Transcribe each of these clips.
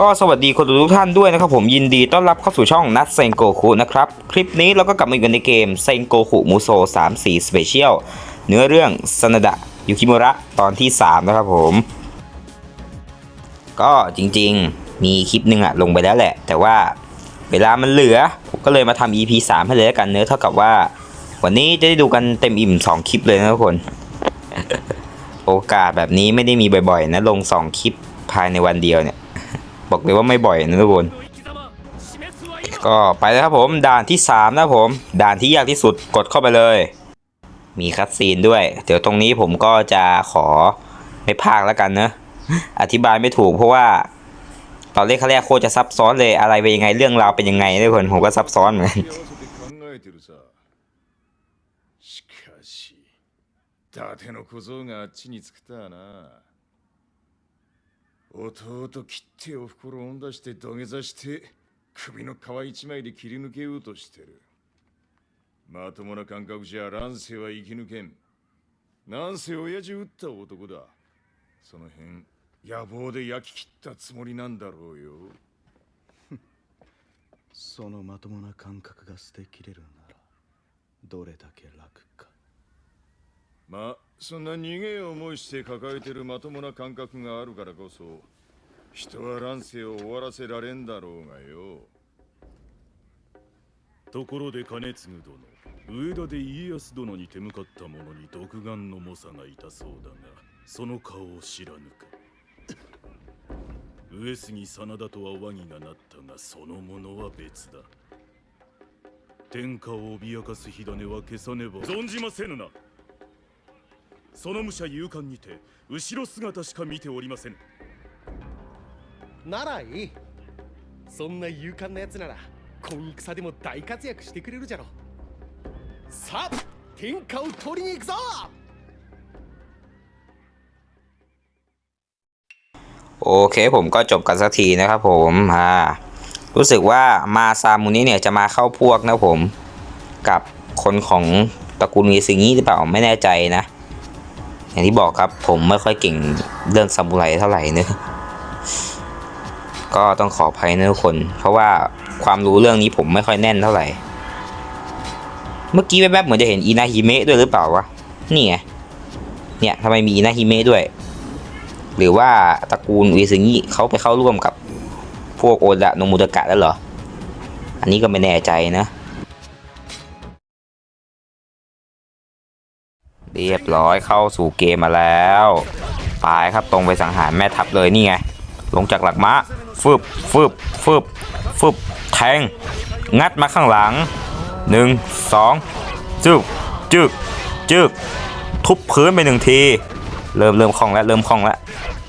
ก็สวัสดีคนดูทุกท่านด้วยนะครับผมยินดีต้อนรับเข้าสู่ช่องนัทเซนโกคุนะครับ คลิปนี้เราก็กลับมาอยู่กันในเกมเซนโกคุมูโซ3 4 Special เนื้อเรื่องซนดะยุคิมุระตอนที่ 3 นะครับผม ก็จริงๆมีคลิปหนึ่งอะลงไปแล้วแหละ แต่ว่าเวลามันเหลือ ผมก็เลยมาทำ EP 3ให้เลยแล้วกันเนื้อเท่ากับว่า วันนี้จะได้ดูกันเต็มอิ่ม 2 คลิปเลยนะทุกคน โอกาสแบบนี้ไม่ได้มีบ่อยๆนะลง 2 คลิปภายในวันเดียวเนี่ย บอกเลยว่าไม่บ่อยนะทุกคน ก็ไปเลยครับผม ด่านที่ 3 นะผม ด่านที่ยากที่สุดกดเข้าไปเลย มีคัดซีนด้วย เดี๋ยวตรงนี้ผมก็จะขอไม่พากแล้วกันเนอะ อธิบายไม่ถูกเพราะว่า ตอนเล่นครั้งแรกโคตรจะซับซ้อนเลยอะไรเป็นยังไงเรื่องราวเป็นยังไงทุกคนผมก็ซับซ้อนเหมือนกัน 合わせて考えてるさしかし伊達の小僧があっちに着くとはな 弟切っておふくろを出して土下座して首の皮一枚で切り抜けようとしてる。まともな感覚じゃ乱世は生き抜けん。なんせ親父撃った男だ。その辺野望で焼き切ったつもりなんだろうよ。そのまともな感覚が捨てきれるならどれだけ楽か。まあそんな逃げを思いして抱えてるまともな感覚があるからこそ人は乱世を終わらせられんだろうがよ。ところで兼次殿上田で家康殿に手向かった者に独眼の猛者がいたそうだがその顔を知らぬか。上杉真田とは和議がなったがそのものは別だ。天下を脅かす火種は消さねば。存じませぬなその武者勇敢にて後ろ姿しか見ておりませんならいいそんな勇敢なやつなら今戦でも大活躍してくれるじゃろさあ天下を取りに行くぞ โอเคผมก็จบกันสักทีนะครับผมอ่ารู้สึกว่ามาซามูนี้เนี่ยจะมาเข้าพวกนะผม กับคนของตระกูลมีซิงี้หรือเปล่าไม่แน่ใจนะ อย่างที่บอกครับผมไม่ค่อยเก่งเรื่องซามูไรเท่าไหร่นะก็ต้องขออภัยนะทุกคน เพราะว่าความรู้เรื่องนี้ผมไม่ค่อยแน่นเท่าไหร่ เมื่อกี้แวบๆเหมือนจะเห็นอีนาฮิเมะด้วยหรือเปล่าวะนี่ไงเนี่ยทำไมมีอีนาฮิเมะด้วย หรือว่าตระกูลอุยซึงิเขาไปเข้าร่วมกับพวกโอดะโนมุตกะแล้วเหรอ อันนี้ก็ไม่แน่ใจนะ เรียบร้อยเข้าสู่เกมมาแล้วไปครับตรงไปสังหารแม่ทัพเลยนี่ไง ลงจากหลักม้าฟึบฟึบฟึบฟึบแทง งัดมาข้างหลังหนึ่งสองจึกจึกจึกทุบพื้นไปหนึ่งที เริ่มเริ่มคล่องแล้วเริ่มคล่องแล้ว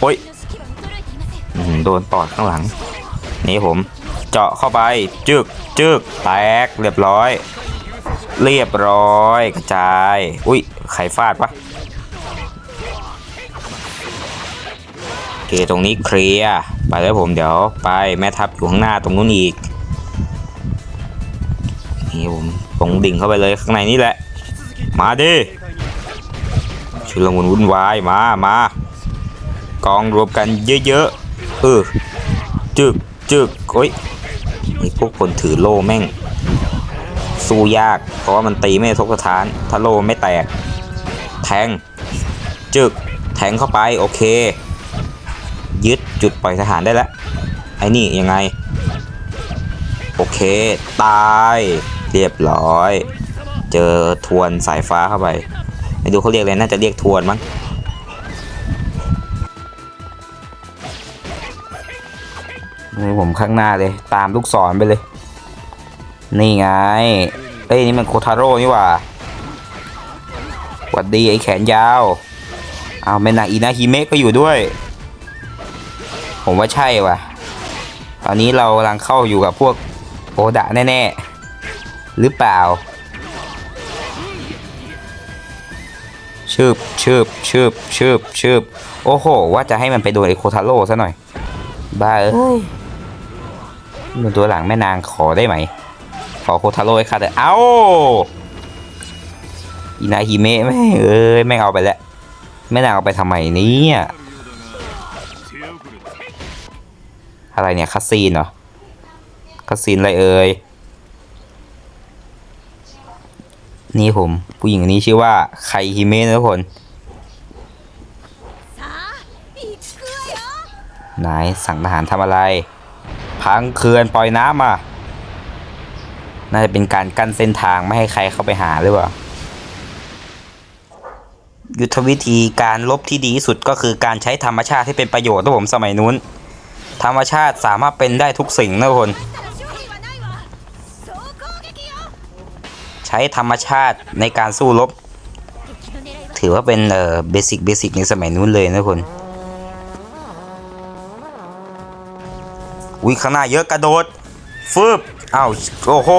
โอ้ยโดนปอดข้างหลัง นี่ผม เจาะเข้าไปจึกจึกแตกเรียบร้อย เรียบร้อยกระจาย อุ้ย ไข่ฟาดปะโอเคตรงนี้เคลียร์ไปแล้วผมเดี๋ยวไปแม่ทัพอยู่ข้างหน้าตรงนู้นอีกนี่ผมตรงดิ่งเข้าไปเลยข้างในนี่แหละ มาดิชุลมุนวุ่นวายมามากองรวมกันเยอะๆเออจึกจึกโอ้ยไอ้พวกคนถือโล่แม่ง สู้ยาก เพราะว่ามันตีไม่ทุกสถาน ถ้าโล่ไม่แตก แทง จึก แทงเข้าไป โอเค ยึดจุดปล่อยทหารได้แล้ว ไอ้นี่ยังไง โอเค ตาย เรียบร้อย เจอทวนสายฟ้าเข้าไป ไม่ดูเขาเรียกอะไรน่าจะเรียกทวนมั้งนี่ผมข้างหน้าเลย ตามลูกศรไปเลย นี่ไง เอ้ย นี่มันโคทาโร่นี่หว่า วัดดีไอ้แขนยาว เอาเมนางอีนาฮิเมะก็อยู่ด้วย ผมว่าใช่ว่ะ ตอนนี้เรากำลังเข้าอยู่กับพวกโอดะแน่ๆ หรือเปล่าชืบชืบชืบชืบชืบโอ้โห ว่าจะให้มันไปโดนไอโคทาโร่ซะหน่อย บ้าเอ้ยมันตัวหลังแม่นางขอได้ไหม ขอโคทาโร่ให้ข้าเถอะเอ้า อินาฮิเมะแม่เอ้ยแม่งเอาไปแล้วแม่นางเอาไปทำไมนี่ยอะไรเนี่ยคาซีนเหรอคาซีนอะไรเอ้ยนี่ผม ผู้หญิงคนนี้ชื่อว่าไคฮิเมะนะทุกคนนายสั่งทหารทำอะไร พังเขื่อนปล่อยน้ำมาน่าจะเป็นการกั้นเส้นทางไม่ให้ใครเข้าไปหาหรือเปล่า ยุทธวิธีการลบที่ดีที่สุดก็คือการใช้ธรรมชาติที่เป็นประโยชน์นะผมสมัยนู้น ธรรมชาติสามารถเป็นได้ทุกสิ่งนะคน ใช้ธรรมชาติในการสู้รบ ถือว่าเป็นเออเบสิกเบสิกในสมัยนู้นเลยนะคนอุ้ยข้างหน้าเยอะกระโดดฟืบอ้าวโอ้โห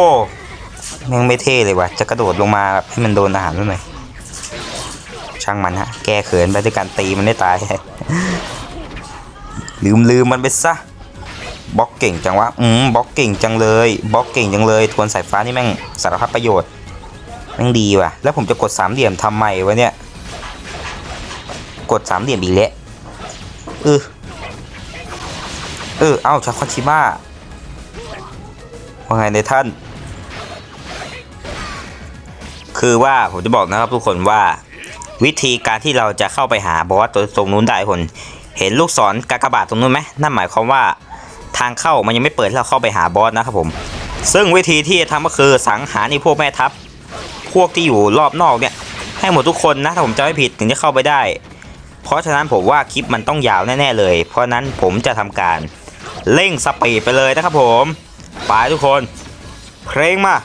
แม่งไม่เท่เลยวะจะกระโดดลงมาให้มันโดนอาหารหรือไง ช่างมันฮะ แก้เขินไปด้วยการตีมันได้ตาย ลืมลืมมันไปซะบล็อกเก่งจังวะ อืมบล็อกเก่งจังเลยบล็อกเก่งจังเลย ทวนสายฟ้านี่แม่งสารพัดประโยชน์ แม่งดีว่ะ แล้วผมจะกดสามเหลี่ยมทำไมวะเนี่ย กดสามเหลี่ยมอีกแล้วเออเออ เอ้าชาคอนชิมาว่าไงในท่าน คือว่าผมจะบอกนะครับทุกคนว่า วิธีการที่เราจะเข้าไปหาบอสตัวตรงนู้นได้คน เห็นลูกศรกากบาทตรงนู้นไหมนั่นหมายความว่าทางเข้ามันยังไม่เปิดให้เราเข้าไปหาบอสนะครับผม ซึ่งวิธีที่จะทำก็คือสังหารไอ้พวกแม่ทัพ พวกที่อยู่รอบนอกเนี่ย ให้หมดทุกคนนะถ้าผมจำไม่ผิดถึงจะเข้าไปได้ เพราะฉะนั้นผมว่าคลิปมันต้องยาวแน่ๆเลย เพราะฉะนั้นผมจะทำการเร่งสปีดไปเลยนะครับผมไปทุกคนเพลงมา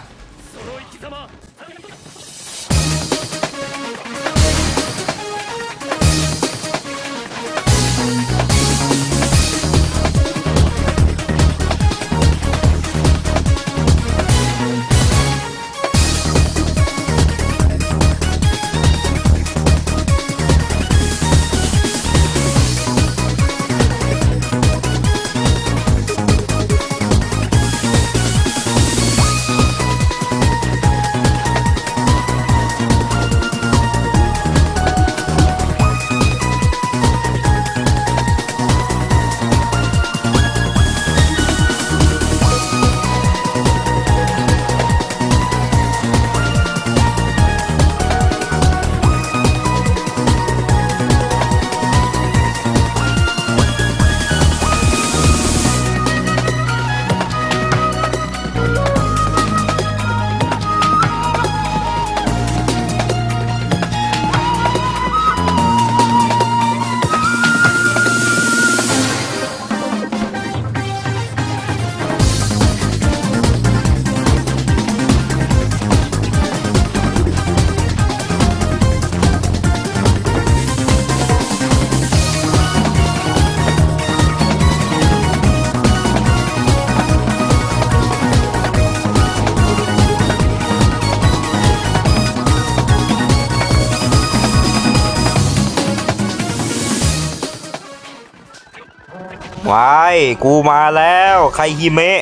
วายกูมาแล้วไคฮิเมะ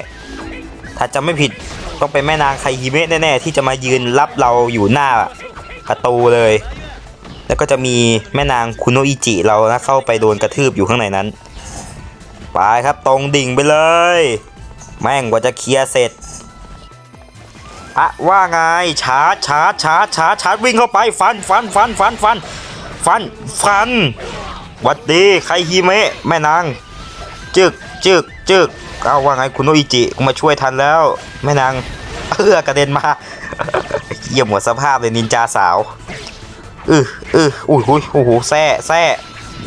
ถ้าจะไม่ผิดต้องเป็นแม่นางไคฮิเมะแน่ๆที่จะมายืนรับเราอยู่หน้าประตูเลย แล้วก็จะมีแม่นางคุโนอิจิเรานะเข้าไปโดนกระทืบอยู่ข้างในนั้นไปครับตรงดิ่งไปเลย แม่งกว่าจะเคลียร์เสร็จอะว่าไงชาร์จชาร์จชาร์จชาร์จชาร์จวิ่งเข้าไปฟันฟันฟันฟันฟันฟันฟันวัดดีไคฮิเมะแม่นาง จึกจึกจึกเอาว่าไงคุณโนอิจิกูมาช่วยทันแล้วแม่นางเอื้อกระเด็นมาเยี่ยมหมดสภาพเลยนินจาสาวอืออืออุ้ยอุ้ยโอ้โหแซ่แซ่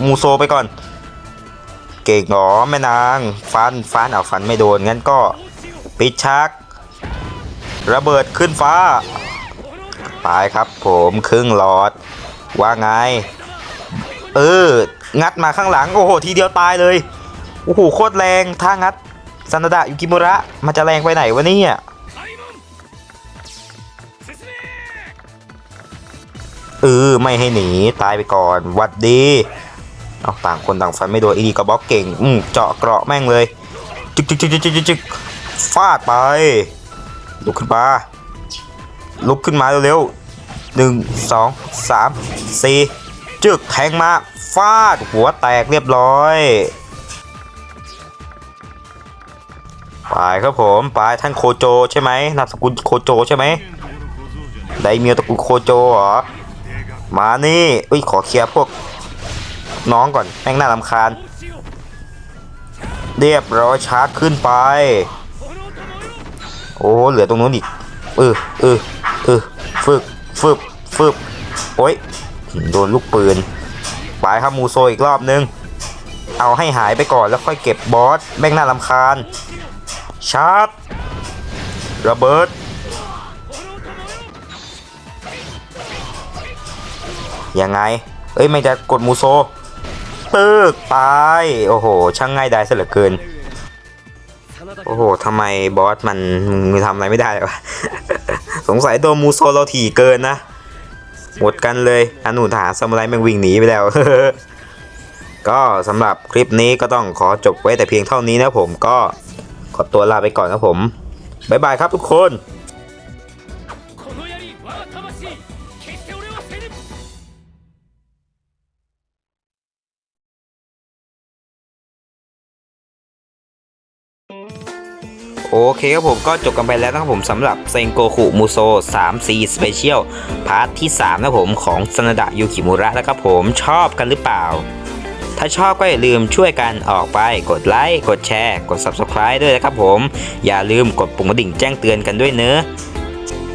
มูโซไปก่อน เก่งหรอแม่นาง ฟันฟันเอาฟันไม่โดนงั้นก็ปิดชัก ระเบิดขึ้นฟ้าไปครับผมครึ่งหลอด ว่าไง เออ งัดมาข้างหลัง โอ้โห ทีเดียวตายเลย โอ้โหโคตรแรงถ้างัดซันดะยูกิมุระมันจะแรงไปไหนวะเนี่ยเออไม่ให้หนีตายไปก่อนวัดดีเอาต่างคนต่างฟันไม่โดนอีดีก็บล็อกเก่งอืมเจาะเกราะแม่งเลยจึกจึกจึกจึกจึกจึกฟาดไปลุกขึ้นมาลุกขึ้นมาเร็วๆหนึ่งสองสามสี่จึกแทงมาฟาดหัวแตกเรียบร้อย ไปครับผมไปท่านโคโจใช่ไหมนามสกุลโคโจใช่ไหมไดเมียวตระกูลโคโจเหรอมานี่เอ้ยขอเคลียร์พวกน้องก่อนแม่งน่ารำคาญ เรียบร้อยชาร์จขึ้นไป โอ้เหลือตรงนู้นอีกเออเออเออฟึบฟึบฟึบโอ้ยโดนลูกปืนไปครับมูโซอีกรอบนึง เอาให้หายไปก่อนแล้วค่อยเก็บบอสแม่งน่ารำคาญ ชาร์จ ระเบิด ยังไง เอ้ย ไม่จะกดมูโซตึกตาย โอ้โห ช่างง่ายไดายซะเหลือเกิน โอ้โหทำไมบอสมันมึงทำอะไรไม่ได้วะ สงสัยโดนมูโซเราถี่เกินนะ หมดกันเลยอนุทหารซามูไรแม่งวิ่งหนีไปแล้วก็สำหรับคลิปนี้ก็ต้องขอจบไว้แต่เพียงเท่านี้นะผมก็ อตัวลาไปก่อนครับผมบ๊ายบายครับทุกคนโอเคครับผมก็จบกันไปแล้วนะครับผมสำหรับเซนโกคุมูโซ 3C Special พาร์ทที่ 3 นะผมของซานาดะยูกิมุระนะครับผมชอบกันหรือเปล่า ถ้าชอบก็อย่าลืมช่วยกันออกไปกดไลค์กดแชร์กด Subscribe ด้วยนะครับผม อย่าลืมกดปุ่มกระดิ่งแจ้งเตือนกันด้วยเนอะ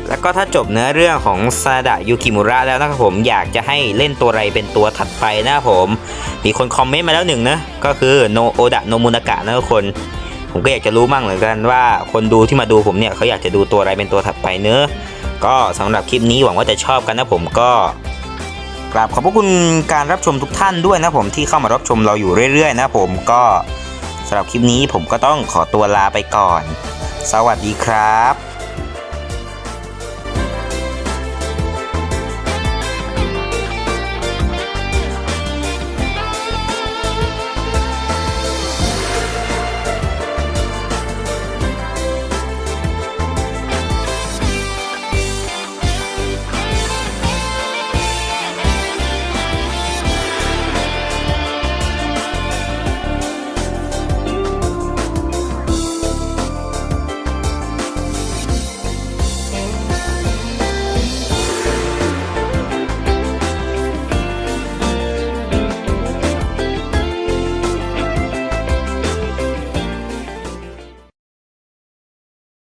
แล้วก็ถ้าจบเนื้อเรื่องของซาดะยูกิมุระแล้วนะครับผมอยากจะให้เล่นตัวอะไรเป็นตัวถัดไปนะครับผม มีคนคอมเมนต์มาแล้วหนึ่งนะก็คือโนโอดะโนมุนากะนะทุกคน ผมก็อยากจะรู้มั่งเหมือนกันว่าคนดูที่มาดูผมเนี่ยเขาอยากจะดูตัวอะไรเป็นตัวถัดไปเนื้อก็สำหรับคลิปนี้หวังว่าจะชอบกันนะผมก็ กราบขอบพระคุณการรับชมทุกท่านด้วยนะผมที่เข้ามารับชมเราอยู่เรื่อยๆ นะผมก็สำหรับคลิปนี้ผมก็ต้องขอตัวลาไปก่อน สวัสดีครับ